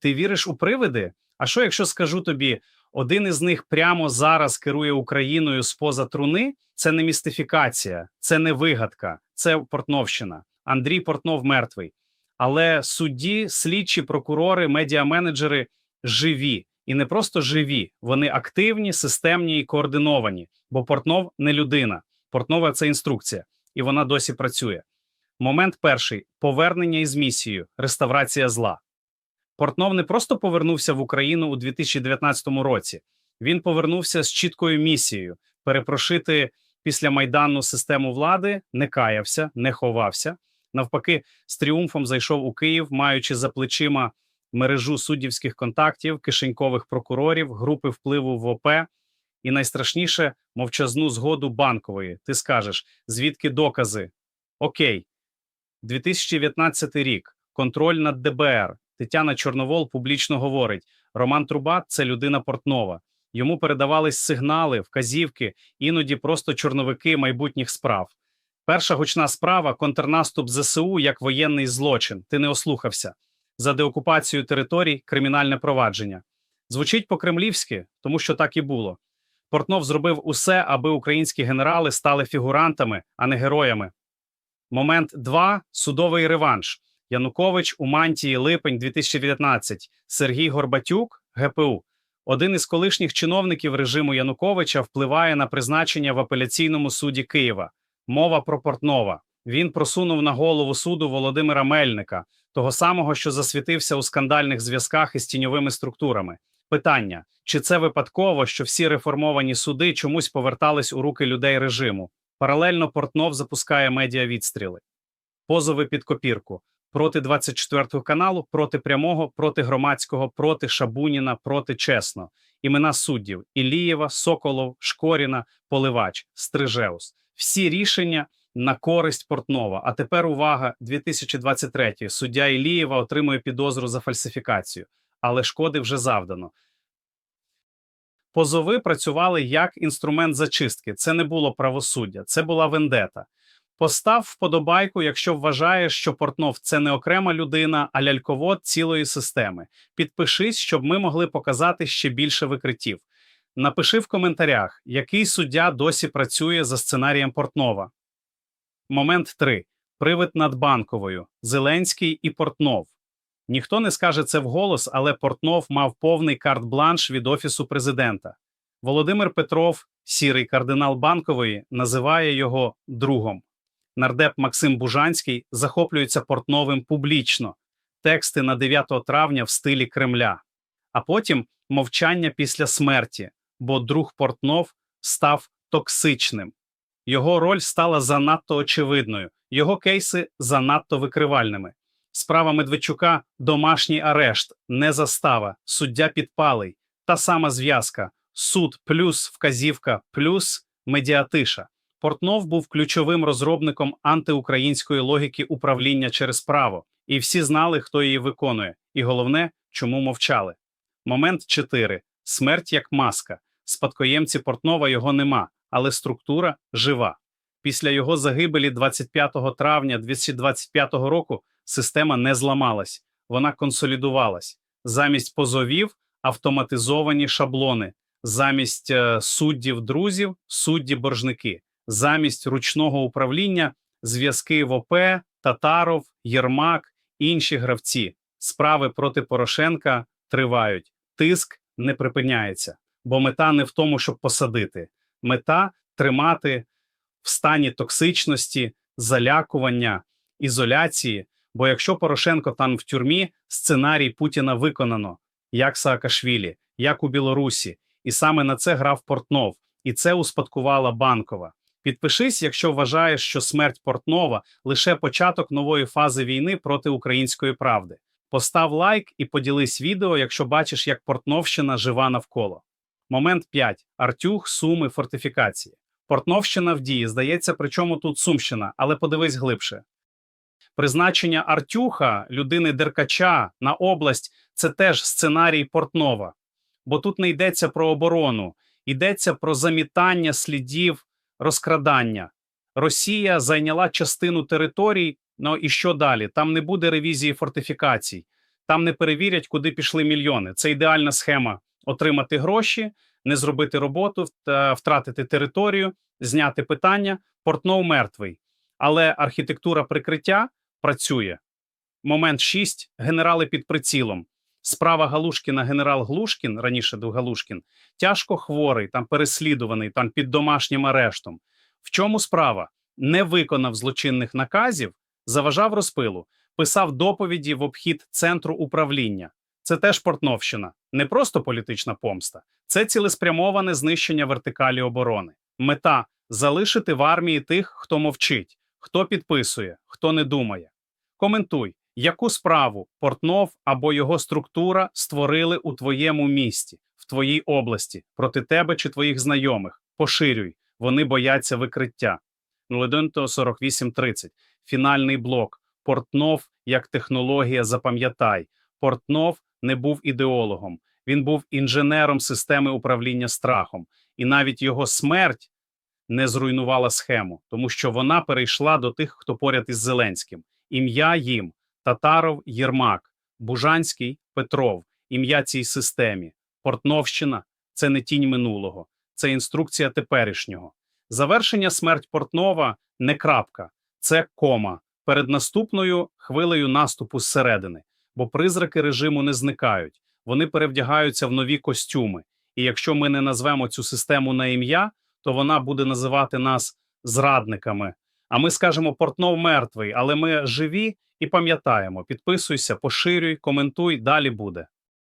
Ти віриш у привиди? А що, якщо скажу тобі, один із них прямо зараз керує Україною з-поза труни? Це не містифікація, це не вигадка, це Портновщина. Андрій Портнов мертвий. Але судді, слідчі, прокурори, медіаменеджери живі. І не просто живі, вони активні, системні і координовані. Бо Портнов не людина. Портнова це інструкція, і вона досі працює. Момент перший повернення із місією, реставрація зла. Портнов не просто повернувся в Україну у 2019 році. Він повернувся з чіткою місією перепрошити після майдану систему влади, не каявся, не ховався. Навпаки, з тріумфом зайшов у Київ, маючи за плечима мережу суддівських контактів, кишенькових прокурорів, групи впливу в ОП. І найстрашніше мовчазну згоду банкової. Ти скажеш, звідки докази? Окей, 2019 рік. Контроль над ДБР. Тетяна Чорновол публічно говорить: Роман Трубат це людина Портнова. Йому передавались сигнали, вказівки, іноді просто чорновики майбутніх справ. Перша гучна справа контрнаступ ЗСУ як воєнний злочин. Ти не ослухався за деокупацію територій, кримінальне провадження. Звучить по-кремлівськи, тому що так і було. Портнов зробив усе, аби українські генерали стали фігурантами, а не героями. Момент 2. судовий реванш. Янукович у мантії липень 2019. Сергій Горбатюк, ГПУ. Один із колишніх чиновників режиму Януковича впливає на призначення в апеляційному суді Києва. Мова про Портнова. Він просунув на голову суду Володимира Мельника, того самого, що засвітився у скандальних зв'язках із тіньовими структурами. Питання: чи це випадково, що всі реформовані суди чомусь повертались у руки людей режиму? Паралельно Портнов запускає медіавідстріли. позови під копірку проти 24 каналу, проти прямого, проти громадського, проти Шабуніна, проти чесно. Імена суддів: Ілієва, Соколов, Шкоріна, Поливач, Стрижеус. Всі рішення на користь Портнова. А тепер увага: 2023. Суддя Ілієва отримує підозру за фальсифікацію, але шкоди вже завдано. Позови працювали як інструмент зачистки. Це не було правосуддя, це була вендета. Постав вподобайку, якщо вважаєш, що Портнов це не окрема людина, а ляльковод цілої системи. Підпишись, щоб ми могли показати ще більше викриттів. Напиши в коментарях, який суддя досі працює за сценарієм Портнова. Момент 3. Привид над банковою. Зеленський і Портнов. Ніхто не скаже це вголос, але Портнов мав повний карт-бланш від Офісу президента. Володимир Петров, сірий кардинал банкової, називає його другом. Нардеп Максим Бужанський захоплюється Портновим публічно, тексти на 9 травня в стилі Кремля, а потім мовчання після смерті, бо друг Портнов став токсичним. Його роль стала занадто очевидною, його кейси занадто викривальними. Справа Медведчука домашній арешт, не застава, суддя підпалий, та сама зв'язка, суд плюс вказівка плюс медіатиша. Портнов був ключовим розробником антиукраїнської логіки управління через право, і всі знали, хто її виконує, і головне, чому мовчали. Момент 4. смерть як маска. Спадкоємці Портнова його нема, але структура жива. Після його загибелі 25 травня 2025 року система не зламалась, вона консолідувалась. Замість позовів автоматизовані шаблони, замість е, суддів друзів, судді боржники замість ручного управління зв'язки в ОП, Татаров, Єрмак, інші гравці. Справи проти Порошенка тривають. Тиск не припиняється, бо мета не в тому, щоб посадити. Мета тримати в стані токсичності, залякування, ізоляції. Бо якщо Порошенко там в тюрмі, сценарій Путіна виконано, як Саакашвілі, як у Білорусі, і саме на це грав Портнов, і це успадкувала банкова. Підпишись, якщо вважаєш, що смерть Портнова лише початок нової фази війни проти української правди. Постав лайк і поділись відео, якщо бачиш, як Портновщина жива навколо. Момент 5. Артюх, Суми, фортифікації. Портновщина в дії, здається, причому тут Сумщина, але подивись глибше. Призначення Артюха, людини Деркача на область це теж сценарій Портнова, бо тут не йдеться про оборону, йдеться про замітання слідів розкрадання. Росія зайняла частину територій. Ну і що далі? Там не буде ревізії фортифікацій, Там не перевірять, куди пішли мільйони. Це ідеальна схема отримати гроші, не зробити роботу, втратити територію, зняти питання. Портнов мертвий. Але архітектура прикриття працює. Момент 6. Генерали під прицілом. Справа Галушкіна, генерал Глушкін, раніше був Галушкін, тяжко хворий, там переслідуваний, там під домашнім арештом. В чому справа? Не виконав злочинних наказів, заважав розпилу, писав доповіді в обхід центру управління. Це теж Портновщина, не просто політична помста, це цілеспрямоване знищення вертикалі оборони. Мета залишити в армії тих, хто мовчить, хто підписує, хто не думає. Коментуй, яку справу Портнов або його структура створили у твоєму місті, в твоїй області, проти тебе чи твоїх знайомих. Поширюй, вони бояться викриття. 01.48.30. Фінальний блок. Портнов як технологія. Запам'ятай. Портнов не був ідеологом, він був інженером системи управління страхом, і навіть його смерть не зруйнувала схему, тому що вона перейшла до тих, хто поряд із Зеленським. Ім'я їм Татаров Єрмак, Бужанський Петров, ім'я цій системі. Портновщина це не тінь минулого, це інструкція теперішнього. Завершення смерть Портнова не крапка, це кома перед наступною хвилею наступу зсередини, бо призраки режиму не зникають, вони перевдягаються в нові костюми. І якщо ми не назвемо цю систему на ім'я, то вона буде називати нас зрадниками. А ми скажемо Портнов мертвий, але ми живі і пам'ятаємо. Підписуйся, поширюй, коментуй, далі буде.